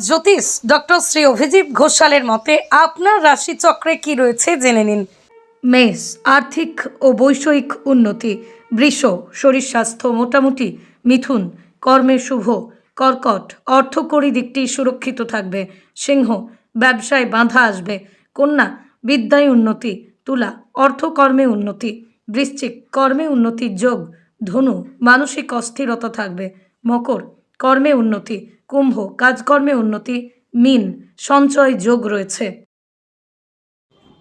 জ্যোতিষ doctor Shri Abhijit ঘোষালের মতে আপনার রাশিচক্রে কি রয়েছে জেনে নিন। মেষ, আর্থিক ও বৈষয়িক উন্নতি, বৃষ, শরীর স্বাস্থ্য মোটামুটি, মিথুন, কর্মে শুভ, কর্কট, অর্থকরী দিকটি সুরক্ষিত থাকবে, সিংহ, ব্যবসায় বাধা আসবে, কন্যা, বিদ্যায় উন্নতি, তুলা, অর্থকর্মে উন্নতি, বৃশ্চিক কর্মে উন্নতির যোগ, ধনু, মানসিক অস্থিরতা থাকবে, মকর কর্মে উন্নতি, কুম্ভ, কাজকর্মে উন্নতি, মিন, সঞ্চয় যোগ রয়েছে।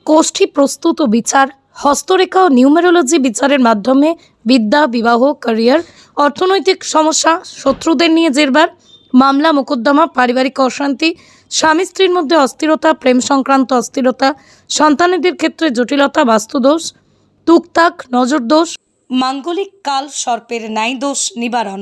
কোষ্ঠী প্রস্তুত ও বিচার, হস্তরেখা ও নিউমেরোলজি বিচারের মাধ্যমে বিদ্যা, বিবাহ, ক্যারিয়ার, অর্থনৈতিক সমস্যা, শত্রুদের নিয়ে জেরবার, মামলা, মোকদ্দমা, পারিবারিক অশান্তি, স্বামী স্ত্রীর মধ্যে অস্থিরতা, প্রেম সংক্রান্ত অস্থিরতা, সন্তানেদের ক্ষেত্রে জটিলতা, বাস্তুদোষ, তুকতাক, নজরদোষ, মাঙ্গলিক কাল, সর্পের ন্যায় দোষ নিবারণ।